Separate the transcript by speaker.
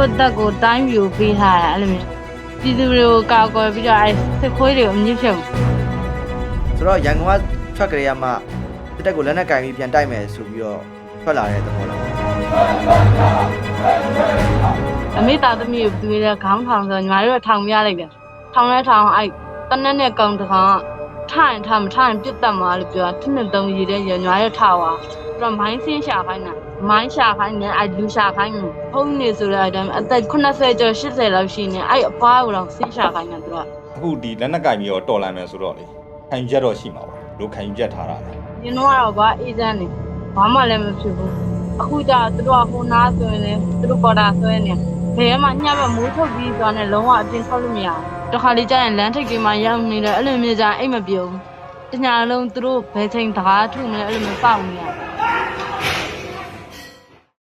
Speaker 1: ကိုယ့်တက်ကိုယ်တိုင်းပြိုပေးထားတာအဲ့လိုမျိုးပြည်သူတွေကိုကာကွယ်ပြီးတော့အဲ့စစ်ခွေးတွေကိုအမြင့်ဖြုတ်
Speaker 2: ဆိုတော့ရန်ကုန်ကထွက်ကြရမှစစ်တပ်ကိုလက်နက်ကင်ပြီးပြန်တိုက်မယ်ဆိုပြီးတော့ထွက်လာတဲ့သဘောလား
Speaker 1: အမေသားသမီးကိုတွေ့တဲ့ခေါင်းထောင်ဆိုညီမတို့ကထောင်ပြလိုက်တယ်ထောင်လဲထောင်အဲ့တနက်နဲ့ကောင်တကောင်ထိုင်ထားမထိုင်ပြတ်တက်မှာလို့ပြောတာတစ်နှစ်သုံးရည်တဲ့ညီမတို့ထားသွားပြီး တော့မိုင်းဆင်းရှာခိုင်းတာမိုင်းရှာခိုင်းနေအဲ့လူရှာခိုင်းနေဖုန်းနေဆိုတဲ့အတိုင်းအသက်80ကျော်80လောက်ရှိနေအဲ့အဖွားကိုတော့ဆင်းရှာခိုင်းတယ်သူက
Speaker 3: အခုဒီလက်နက်ကင်ပြီးတော့တော်လန်မယ်ဆိုတော့လေခံယူချက်တော့ရှိမှာပါတို့ခံယူချက်ထားတာလေ။
Speaker 1: ရင်တော့ကတော့ဗာအေးစမ်းနေဘာမှလည်းမဖြစ်ဘူး။အခုကျသူတို့ကဟိုနားဆိုရင်လည်းသူတို့ပေါ်တာဆွဲနေ။ဘယ်မှာညဘက်မိုးထုတ်ပြီးသွားနေလုံးဝအပြင်ထွက်လို့မရဘူး။တစ်ခါလေကျရင်လမ်းထိပ်ကြီးမှာရောက်နေတယ်အဲ့လိုမျိုးကြအိတ်မပြုံး။တညာလုံးသူတို့ဘယ်ချိန်တကားထုမလဲအဲ့လိုမျိုးစောင့်နေရတယ်